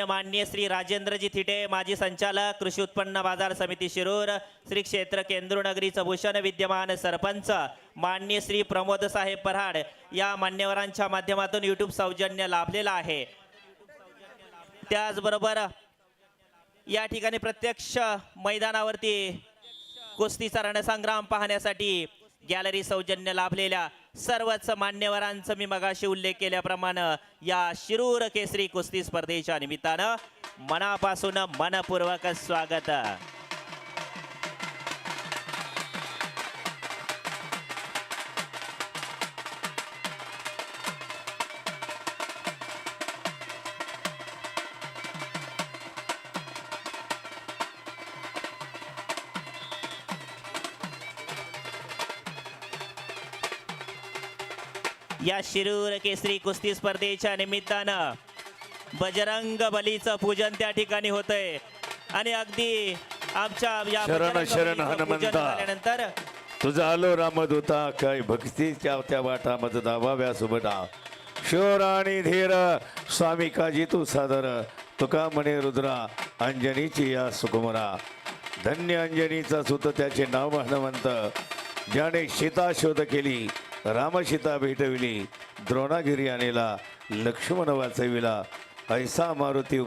मान्य श्री राजेंद्रजी थिटे माजी संचालक कृषी उत्पन्न बाजार समिती शिरूर श्री क्षेत्र केंद्रनगरीचं भूषण विद्यमान सरपंच मान्य श्री प्रमोद साहेब पराड या मान्यवरांच्या माध्यमातून युट्यूब सौजन्य लाभलेलं आहे. त्याचबरोबर या ठिकाणी प्रत्यक्ष मैदानावरती कुस्तीचा रणसंग्राम पाहण्यासाठी गॅलरी सौजन्य लाभलेल्या सर्वच मान्यवरांचं मी मगाशी उल्लेख केल्याप्रमाणे या शिरूर केसरी कुस्ती स्पर्धेच्या निमित्तानं मनापासून मनपूर्वक स्वागत. या शिरूर केसरी कुस्ती स्पर्धेच्या निमित्तानं बजरंग बलीचं पूजन त्या ठिकाणी होतंय. आणि अगदी आमच्या या शरण, बजरंग शरण बलीचं पूजन हनुमंता. झाल्यानंतर तुझा आलो रामदूता काय भक्तीच्या त्या वाटा मज दावाव्या सुबटा शोर आणि धीर स्वामी काजी तू सादर तुका म्हणे रुद्रा अंजनीची या सुकुमरा. धन्य अंजनीचा सुत त्याचे नाव हनुमंत ज्याने सीता शोध केली. रामसीता भेटविली. द्रोणागिरी आणेला लक्ष्मण वाचविला. ऐसा मारुती